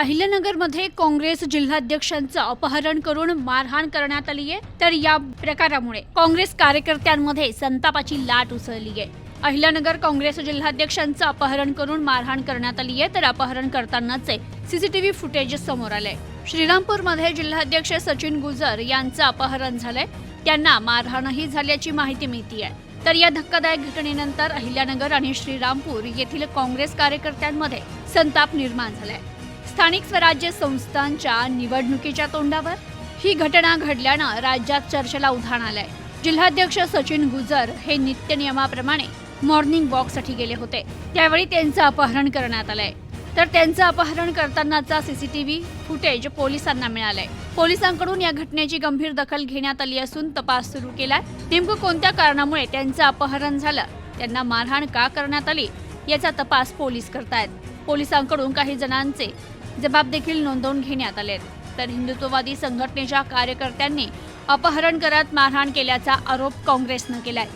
अहिल्यानगरमध्ये काँग्रेस जिल्हाध्यक्षांचं अपहरण करून मारहाण करण्यात आली आहे. तर या प्रकारामुळे काँग्रेस कार्यकर्त्यांमध्ये संतापाची लाट उसळली आहे. अहिल्यानगर काँग्रेस जिल्हाध्यक्षांचं अपहरण करून मारहाण करण्यात आली आहे. तर अपहरण करतानाचे सीसीटीव्ही फुटेज समोर आले श्रीरामपूरमध्ये जिल्हाध्यक्ष सचिन गुजर यांचं अपहरण झालंय. त्यांना मारहाणही झाल्याची माहिती मिळतीये. तर या धक्कादायक घटनेनंतर अहिल्यानगर आणि श्रीरामपूर येथील काँग्रेस कार्यकर्त्यांमध्ये संताप निर्माण झालाय. स्थानिक स्वराज्य संस्थांच्या निवडणुकीच्या तोंडावर ही घटना घडल्यानं राज्यात चर्चेला उधाण आलंय. जिल्हाध्यक्ष सचिन गुजर हे नित्य नियमाप्रमाणे मॉर्निंग वॉकसाठी गेले होते. त्यावेळी त्यांचं अपहरण करण्यात आलंय. तर त्यांचं अपहरण करतानाचा सीसीटीव्ही फुटेज पोलिसांना मिळालंय. पोलिसांकडून या घटनेची गंभीर दखल घेण्यात आली असून तपास सुरू केलाय. नेमकं कोणत्या कारणामुळे त्यांचं अपहरण झालं? त्यांना मारहाण का करण्यात आली? याचा तपास पोलीस करतायत. पोलिसांकडून काही जणांचे जबाब देखील नोंदवून घेण्यात आले तर हिंदुत्ववादी संघटनेच्या कार्यकर्त्यांनी अपहरण करत मारहाण केल्याचा आरोप काँग्रेसनं केलाय.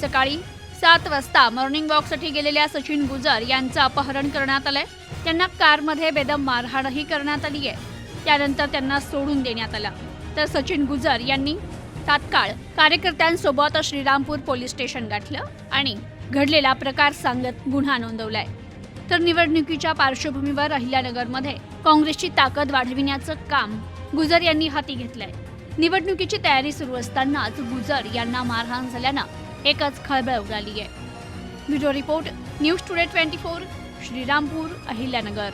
सकाळी सात वाजता मॉर्निंग वॉकसाठी गेलेल्या सचिन गुजर यांचं अपहरण करण्यात आलंय. त्यांना कारमध्ये बेदम मारहाणही करण्यात आली आहे. त्यानंतर त्यांना सोडून देण्यात आलं. तर सचिन गुजर यांनी तात्काळ कार्यकर्त्यांसोबत श्रीरामपूर पोलीस स्टेशन गाठलं आणि घडलेला प्रकार सांगत गुन्हा नोंदवलाय. तर निवडणुकीच्या पार्श्वभूमीवर अहिल्यानगरमध्ये काँग्रेसची ताकद वाढविण्याचं काम गुजर यांनी हाती घेतलंय. निवडणुकीची तयारी सुरू असतानाच गुजर यांना मारहाण झाल्यानं एकच खळबळ उडाली आहे video report news today twenty four Shrirampur Ahilyanagar.